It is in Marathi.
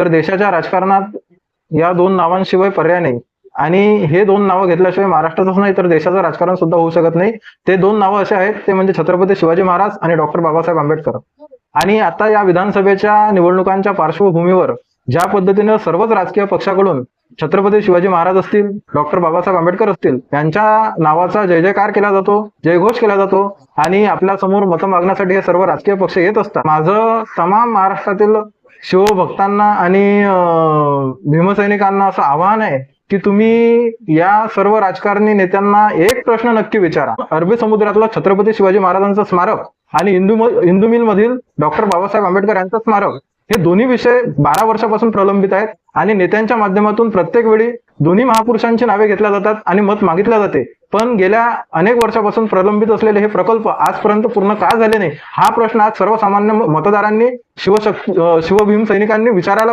तर देशाच्या राजकारणात या दोन नावांशिवाय पर्याय नाही. आणि हे दोन नावं घेतल्याशिवाय महाराष्ट्रातच नाही तर देशाचं राजकारण सुद्धा होऊ शकत नाही. ते दोन नावं असे आहेत ते म्हणजे छत्रपती शिवाजी महाराज आणि डॉक्टर बाबासाहेब आंबेडकर. आणि आता या विधानसभेच्या निवडणुकांच्या पार्श्वभूमीवर ज्या पद्धतीनं सर्वच राजकीय पक्षाकडून छत्रपती शिवाजी महाराज असतील डॉक्टर बाबासाहेब आंबेडकर असतील यांच्या नावाचा जय जयकार केला जातो जयघोष केला जातो आणि आपल्यासमोर मतं मागण्यासाठी हे सर्व राजकीय पक्ष येत असतात. माझं तमाम महाराष्ट्रातील शिवभक्तांना आणि भीमसैनिकांना असं आवाहन आहे की तुम्ही या सर्व राजकारणी नेत्यांना एक प्रश्न नक्की विचारा. अरबी समुद्रातला छत्रपती शिवाजी महाराजांचं स्मारक आणि हिंदू हिंदू मिल मधील डॉक्टर बाबासाहेब आंबेडकर यांचं स्मारक हे दोन्ही विषय बारा वर्षापासून प्रलंबित आहेत आणि नेत्यांच्या माध्यमातून प्रत्येक वेळी दोन्ही महापुरुषांची नावे घेतल्या जातात आणि मत मागितल्या जाते. पण गेल्या अनेक वर्षापासून प्रलंबित असलेले हे प्रकल्प आजपर्यंत पूर्ण का झाले नाही? हा प्रश्न आज सर्वसामान्य मतदारांनी शिवशक्ती शिवभीम सैनिकांनी विचारायला